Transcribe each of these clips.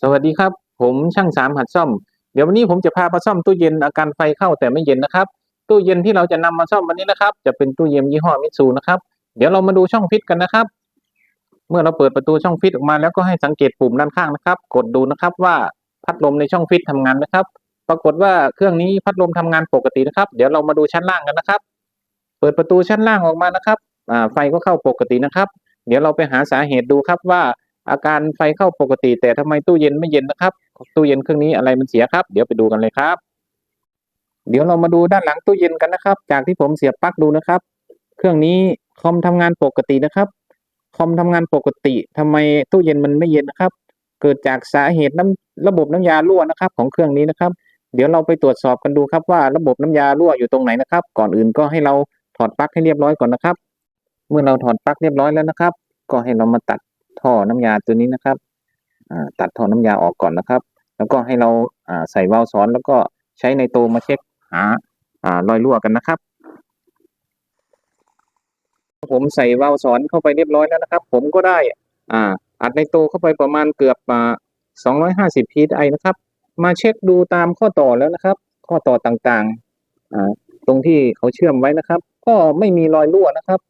สวัสดีครับ ผมช่างสามหัดซ่อม เดี๋ยววันนี้ผมจะพามาซ่อมตู้เย็นอาการไฟเข้าแต่ไม่เย็นนะครับ ตู้เย็นที่เราจะนำมาซ่อมวันนี้นะครับ จะเป็นตู้เย็นยี่ห้อมิตซูนะครับ เดี๋ยวเรามาดูช่องฟิตกันนะครับ เมื่อเราเปิดประตูช่องฟิตออกมาแล้วก็ให้สังเกตปุ่มด้านข้างนะครับ กดดูนะครับว่าพัดลมในช่องฟิตทำงานนะครับ ปรากฏว่าเครื่องนี้พัดลมทำงานปกตินะครับ เดี๋ยวเรามาดูชั้นล่างกันนะครับ เปิดประตูชั้นล่างออกมานะครับไฟก็เข้าปกตินะครับ เดี๋ยวเราไปหาสาเหตุดูครับว่า อาการไฟเข้าปกติ แต่ทำไมตู้เย็นไม่เย็นนะครับ ตู้เย็นเครื่องนี้อะไรมันเสียครับ เดี๋ยวไปดูกันเลยครับ เดี๋ยวเรามาดูด้านหลังตู้เย็นกันนะครับ จากที่ผมเสียบปลั๊กดูนะครับ เครื่องนี้คอมทำงานปกตินะครับคอมทำงานปกติทำไมตู้เย็นมันไม่เย็นนะครับ เกิดจากสาเหตุน้ำระบบน้ำยารั่วนะครับ ของเครื่องนี้นะครับ เดี๋ยวเราไปตรวจสอบกันดูครับว่าระบบน้ำยารั่วอยู่ตรงไหนนะครับ ก่อนอื่นก็ให้เราถอดปลั๊กให้เรียบร้อยก่อนนะครับ เมื่อเราถอดปลั๊กเรียบร้อยแล้วนะครับ ก็ให้เรามาตัด ท่อน้ำยาตัวนี้นะครับตัดท่อน้ำยาออกก่อนนะครับ แล้วก็ให้เราใส่วาล์วซ้อนแล้วก็ใช้ในโตมาเช็คหาอรอยรั่วกันนะครับ ผมใส่วาล์วซ้อนเข้าไปเรียบร้อยแล้วนะครับ ผมก็ได้อ,อัดในโตเข้าไปประมาณเกือบ250 psi นะครับ มาเช็คดูตามข้อต่อแล้วนะครับ ข้อต่อต่างๆตรงที่เขาเชื่อมไว้นะครับ ก็ไม่มีรอยรั่วนะครับ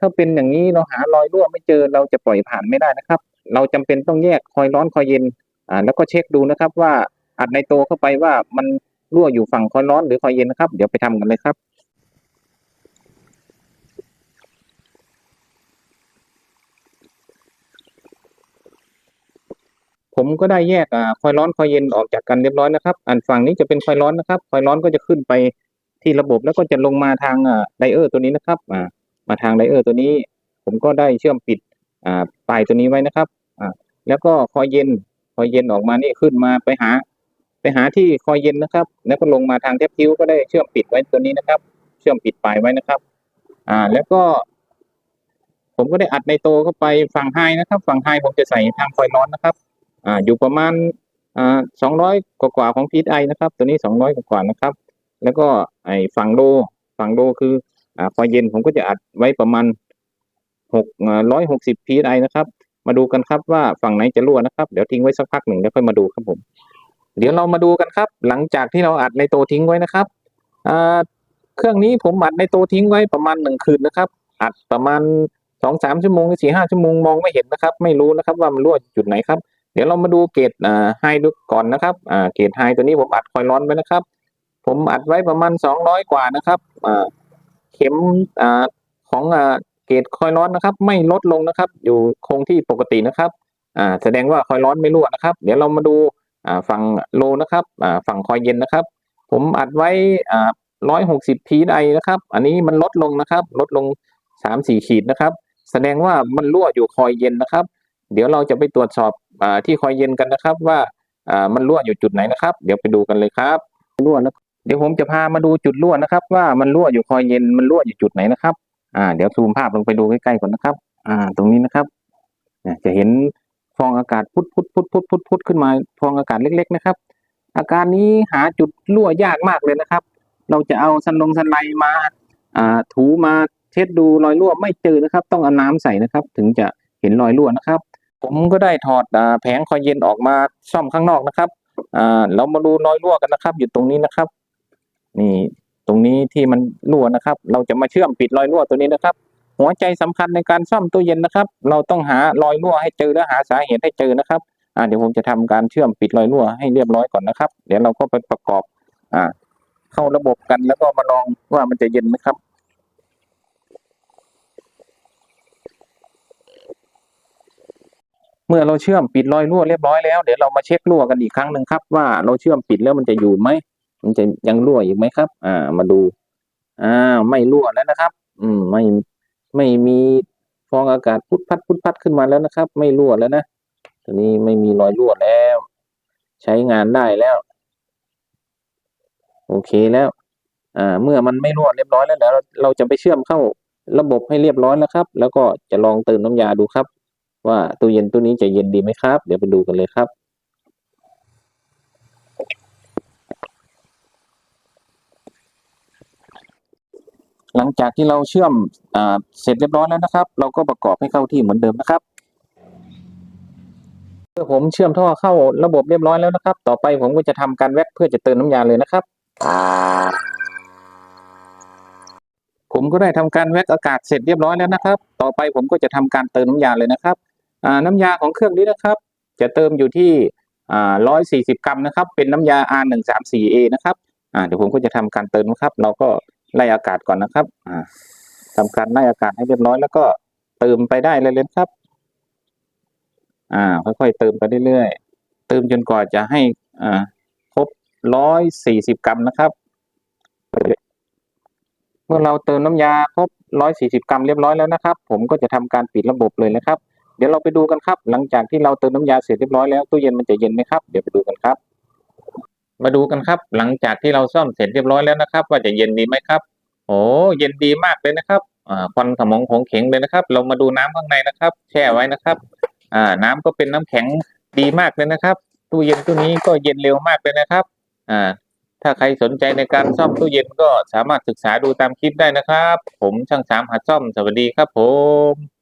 ถ้าเป็นอย่างนี้เราหารอยรั่วไม่เจอเราจะปล่อยผ่านไม่ได้นะครับ เราจำเป็นต้องแยกคอยร้อนคอยเย็นอ่าแล้วก็เช็คดูนะครับ ว่าอัดในโตเข้าไปว่ามันรั่วอยู่ฝั่งคอยร้อนหรือคอยเย็นนะครับ เดี๋ยวไปทำกันเลยครับผมก็ได้แยกอ่าคอยร้อนคอยเย็นออกจากกันเรียบร้อยนะครับ อันฝั่งนี้จะเป็นคอยร้อนนะครับ คอยร้อนก็จะขึ้นไปที่ระบบแล้วก็จะลงมาทางอ่าไดเออร์ตัวนี้นะครับอ่า มาทางไดเออร์ตัวนี้ ผมก็ได้เชื่อมปิดอ่าปลายตัวนี้ไว้นะครับอ่าแล้วก็คอยเย็นคอยเย็นออกมานี่ขึ้นมาไปหา ไปหาที่คอยเย็นนะครับ แล้วก็ลงมาทางแทบคิ้วก็ได้เชื่อมปิดไว้ตัวนี้นะครับ เชื่อมปิดปลายไว้นะครับ อ่าแล้วก็ ผมก็ได้อัดในโตเข้าไปฝั่งไฮนะครับ ฝั่งไฮผมจะใส่ทางคอยร้อนนะครับ อ่าอยู่ประมาณอ่าสองร้อยกว่าของพีไอนะครับ ตัวนี้สองร้อยกว่านะครับ แล้วก็ไอฝั่งโลฝั่งโลคือ อ่าคอเย็นผมก็จะอัดไว้ประมาณหกร้อยหกสิบพีไอนะครับ มาดูกันครับว่าฝั่งไหนจะรั่วนะครับ เดี๋ยวทิ้งไว้สักพักหนึ่งแล้วค่อยมาดูครับผม เดี๋ยวเรามาดูกันครับ หลังจากที่เราอัดในโตทิ้งไว้นะครับอ่าเครื่องนี้ผมอัดในโตทิ้งไว้ประมาณหนึ่งคืนนะครับ อัดประมาณสองสามชั่วโมงหรือสี่ห้าชั่วโมงมองไม่เห็นนะครับ ไม่รู้นะครับว่ามันรั่วจุดไหนครับ เดี๋ยวเรามาดูเกรดไฮดูก่อนนะครับเกรดไฮตัวนี้ผมอัดคอยร้อนไว้นะครับ ผมอัดไว้ประมาณสองร้อยกว่านะครับอ่า เข็มอของเกรดคอยร้อนนะครับ ไม่ลดลงนะครับ อยู่คงที่ปกตินะครับแสดงว่าคอยร้อนไม่รั่วนะครับ เดี๋ยวเรามาดูฝั่งโลนะครับฝั่งคอยเย็นนะครับ ผมอัดไว้ร้อยหกสิบพีไอนะครับ อันนี้มันลดลงนะครับ ลดลงสามสี่ขีดนะครับ แสดงว่ามันรั่วอยู่คอยเย็นนะครับ เดี๋ยวเราจะไปตรวจสอบอที่คอยเย็นกันนะครับ ว่าอ่ามันรั่วอยู่จุดไหนนะครับ เดี๋ยวไปดูกันเลยครับรั่วนะ เดี๋ยวผมจะพามาดูจุดรั่วนะครับ ว่ามันรั่วอยู่คอยเย็นมันรั่วอยู่จุดไหนนะครับ อ่า เดี๋ยวซูมภาพลงไปดูใกล้ๆก่อนนะครับ อ่า ตรงนี้นะครับเนี่ยจะเห็นฟองอากาศพุดพุดพุดพุดพุดพุดขึ้นมาฟองอากาศเล็ก ๆ นะครับ อาการนี้หาจุดรั่วยากมากเลยนะครับ เราจะเอาสันลงสันไลมาอ่าถูมาเช็ดดูรอยรั่วไม่เจอนะครับ ต้องเอาน้ำใส่นะครับ ถึงจะเห็นรอยรั่วนะครับ ผมก็ได้ถอดอแผงคอยเย็นออกมาซ่อมข้างนอกนะครับอ่าเรามาดูรอยรั่วกันนะครับ อยู่ตรงนี้นะครับ นี่ตรงนี้ที่มันรั่วนะครับ เราจะมาเชื่อมปิดรอยรั่วตัวนี้นะครับ หัวใจสำคัญในการซ่อมตู้เย็นนะครับ เราต้องหารอยรั่วให้เจอและหาสาเหตุให้เจอนะครับอ่าเดี๋ยวผมจะทำการเชื่อมปิดรอยรั่วให้เรียบร้อยก่อนนะครับ เดี๋ยวเราก็ไปประกอบอ่าเข้าระบบกันแล้วก็มาลองว่ามันจะเย็นไหมครับเมื่อเราเชื่อมปิดรอยรั่วเรียบร้อยแล้วเดี๋ยวเรามาเช็ครั่วกันอีกครั้งหนึ่งครับว่าเราเชื่อมปิดแล้วมันจะอยู่ไหม มันจะยังรั่วอีกไหมครับ อ่า มาดู อ่า ไม่รั่วแล้วนะครับ อืม ไม่ ไม่มีฟองอากาศพุดพัดพุดพัดขึ้นมาแล้วนะครับ ไม่รั่วแล้วนะตอนนี้ไม่มีรอยรั่วแล้ว ใช้งานได้แล้ว โอเคแล้ว อ่า เมื่อมันไม่รั่วเรียบร้อยแล้วเดี๋ยวเราเราจะไปเชื่อมเข้าระบบให้เรียบร้อยแล้วครับ แล้วก็จะลองเติมน้ำยาดูครับ ว่าตู้เย็นตู้นี้จะเย็นดีไหมครับ เดี๋ยวไปดูกันเลยครับ หลังจากที่เราเชื่อมอเสร็จเรียบร้อยแล้วนะครับ เราก็ประกอบให้เข้าที่เหมือนเดิมนะครับมื่อผมเชื่อมท่อเข้าระบบเรียบร้อยแล้วนะครับ ต่อไปผมก็จะทำการแว็กเพื่อจะเติมน้ำยาเลยนะครับ ผมก็ได้ทำการแว็กอากาศเสร็จเรียบร้อยแล้วนะครับ ต่อไปผมก็จะทำการเติมน้ำยาเลยนะครับน้ำยาของเครื่องนี้นะครับ จะเติมอยู่ที่อ่า140กรัมนะครับ เป็นน้ำยา R134A นะครับเดี๋ยวผมก็จะทำการเติมนะครับ เราก็ ไล่อากาศก่อนนะครับ อ่าทำการไล่อากาศให้เรียบร้อยแล้วก็เติมไปได้เลยเลยครับ อ่า ค่อยๆเติมไปเรื่อยๆเติมจนกว่าจะให้อ่าครบ140กรัมนะครับเมื่อเราเติมน้ำยาครบ140กรัมเรียบร้อยแล้วนะครับ ผมก็จะทำการปิดระบบเลยนะครับ เดี๋ยวเราไปดูกันครับ หลังจากที่เราเติมน้ำยาเสร็จเรียบร้อยแล้วตู้เย็นมันจะเย็นไหมครับ เดี๋ยวไปดูกันครับ มาดูกันครับ หลังจากที่เราซ่อมเสร็จเรียบร้อยแล้วนะครับ ว่าจะเย็นดีไหมครับโอ้เย็นดีมากเลยนะครับควันขโมงของเข็งเลยนะครับ เรามาดูน้ำข้างในนะครับ แช่ไว้นะครับอ่าน้ำก็เป็นน้ำแข็งดีมากเลยนะครับ ตู้เย็นตู้นี้ก็เย็นเร็วมากเลยนะครับอ่าถ้าใครสนใจในการซ่อมตู้เย็นก็สามารถศึกษาดูตามคลิปได้นะครับ ผมช่างสามหัดซ่อมสวัสดีครับผม